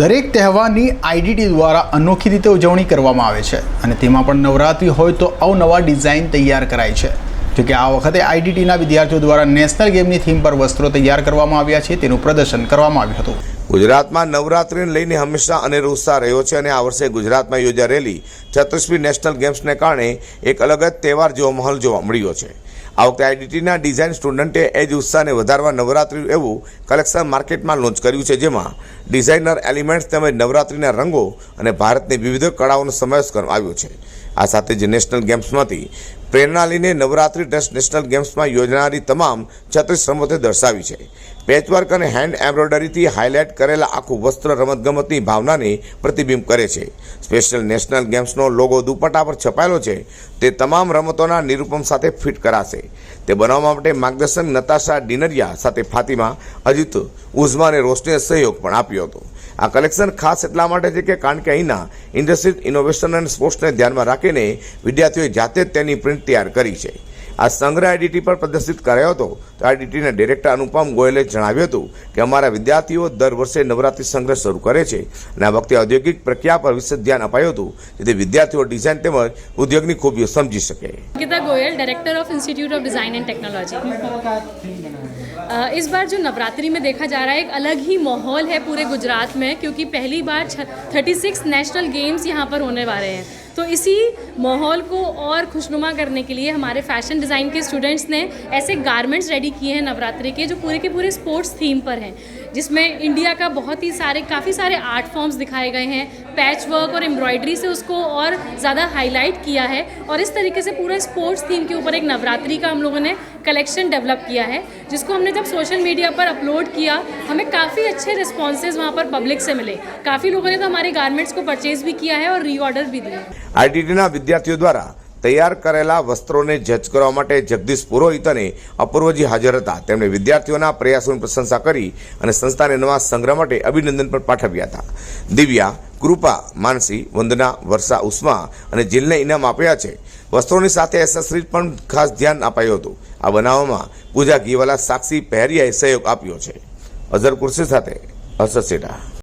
દરેક તહેવારની આઈડીટી દ્વારા અનોખી રીતે ઉજવણી કરવામાં આવે છે અને તેમાં પણ નવરાત્રિ હોય તો અવનવા ડિઝાઇન તૈયાર કરાય છે. જોકે આ વખતે આઈડીટીના વિદ્યાર્થીઓ દ્વારા નેશનલ ગેમની થીમ પર વસ્ત્રો તૈયાર કરવામાં આવ્યા છે, તેનું પ્રદર્શન કરવામાં આવ્યું હતું. ગુજરાતમાં નવરાત્રિને લઈને હંમેશા અનેરો ઉત્સાહ રહ્યો છે અને આ વર્ષે ગુજરાતમાં યોજા રહેલી છત્રીસમી નેશનલ ગેમ્સને કારણે એક અલગ જ તહેવાર જેવો માહોલ જોવા મળ્યો છે. આ વખતે આઈડીટીના ડિઝાઇન સ્ટુડન્ટે એ જ ઉત્સાહને વધારવા નવરાત્રિ એવું કલેક્શન માર્કેટમાં લોન્ચ કર્યું છે, જેમાં ડિઝાઇનર એલિમેન્ટ્સ તેમજ નવરાત્રિના રંગો અને ભારતની વિવિધ કળાઓનો સમાવેશ કરવામાં આવ્યો છે. આ સાથે જ નેશનલ ગેમ્સમાંથી પ્રેરણા લઈને નવરાત્રી ટેસ્ટ નેશનલ ગેમ્સમાં યોજનારી તમામ છત્રીસ રમતો દર્શાવી છે. પેચવર્ક અને હેન્ડ એમ્બ્રોઇડરીથી હાઇલાઇટ કરેલા આખું વસ્ત્ર રમતગમતની ભાવનાને પ્રતિબિંબ કરે છે. સ્પેશિયલ નેશનલ ગેમ્સનો લોગો દુપટ્ટા પર છપાયેલો છે. તે તમામ રમતોના નિરૂપમ સાથે ફિટ કરાશે. તે બનાવવા માટે માર્ગદર્શન નતાશા ડિનરિયા સાથે ફાતિમા, અજીત ઉઝમાને રોશનીએ સહયોગ પણ આપ્યો હતો. આ કલેક્શન ખાસ એટલા માટે છે કે કારણ કે અહીંના ઇન્ડસ્ટ્રી ઇનોવેશન અને સ્પોર્ટ્સને ધ્યાનમાં રાખીને વિદ્યાર્થીઓએ જાતે જ તેની પ્રિન્ટ તૈયાર કરી છે આ સંગ્રહ આઈડીટી પર પ્રદર્શિત કરાયો હતો તો આઈડીટીના ડિરેક્ટર અનુપમ ગોયલે જણાવ્યું હતું કે અમારા વિદ્યાર્થીઓ દર વર્ષે નવરાત્રિ સંગ્રહ શરૂ કરે છે અને આ વખતે ઔદ્યોગિક પ્રક્રિયા પર વિશેષ ધ્યાન અપાયું હતું જેથી વિદ્યાર્થીઓ ડિઝાઇન તેમજ ઉદ્યોગની ખૂબીઓ સમજી શકે Ankita Goyal director of institute of design and technology uh, इस बार जो नवरात्रि में देखा जा रहा है एक अलग ही माहौल है पूरे गुजरात में क्योंकि पहली बार थर्टी सिक्स नेशनल गेम्स यहाँ पर होने वाले हैं तो इसी माहौल को और खुशनुमा करने के लिए हमारे फैशन डिज़ाइन के स्टूडेंट्स ने ऐसे गारमेंट्स रेडी किए हैं नवरात्रि के जो पूरे के पूरे स्पोर्ट्स थीम पर हैं जिसमें इंडिया का बहुत ही सारे, काफ़ी सारे आर्ट फॉर्म्स दिखाए गए हैं। पैच वर्क और एम्ब्रॉयडरी से उसको और ज़्यादा हाईलाइट किया है। और इस तरीके से पूरा स्पोर्ट्स थीम के ऊपर एक नवरात्रि का हम लोगों ने कलेक्शन डेवलप किया है, जिसको हमने जब सोशल मीडिया पर अपलोड किया, हमें काफ़ी अच्छे रिस्पॉन्सेज वहाँ पर पब्लिक से मिले। काफ़ी लोगों ने तो हमारे गारमेंट्स को परचेज भी किया है और रीऑर्डर भी दिया आर्टिटिना विद्यार्थियों द्वारा તૈયાર કરેલા વસ્ત્રોને જજ કરવા માટે જગદીશ પુરોહિત અને અપૂર્વજી હાજર હતા. તેમણે વિદ્યાર્થીઓના પ્રયાસોની પ્રશંસા કરી અને સંસ્થાને નવા સંગ્રહ માટે અભિનંદન પણ પાઠવ્યા હતા. દિવ્યા, કૃપા, માનસી, વંદના, વર્ષા, ઉષ્મા અને જીલને ઇનામ આપ્યા છે. વસ્ત્રોની સાથે એસેસરીઝ પણ ખાસ ધ્યાન અપાયું હતું. આ બનાવમાં પૂજા ઘીવાલા સાક્ષી પહેરિયાએ સહયોગ આપ્યો છે. અઝર કુર્સી સાથે હર્ષદ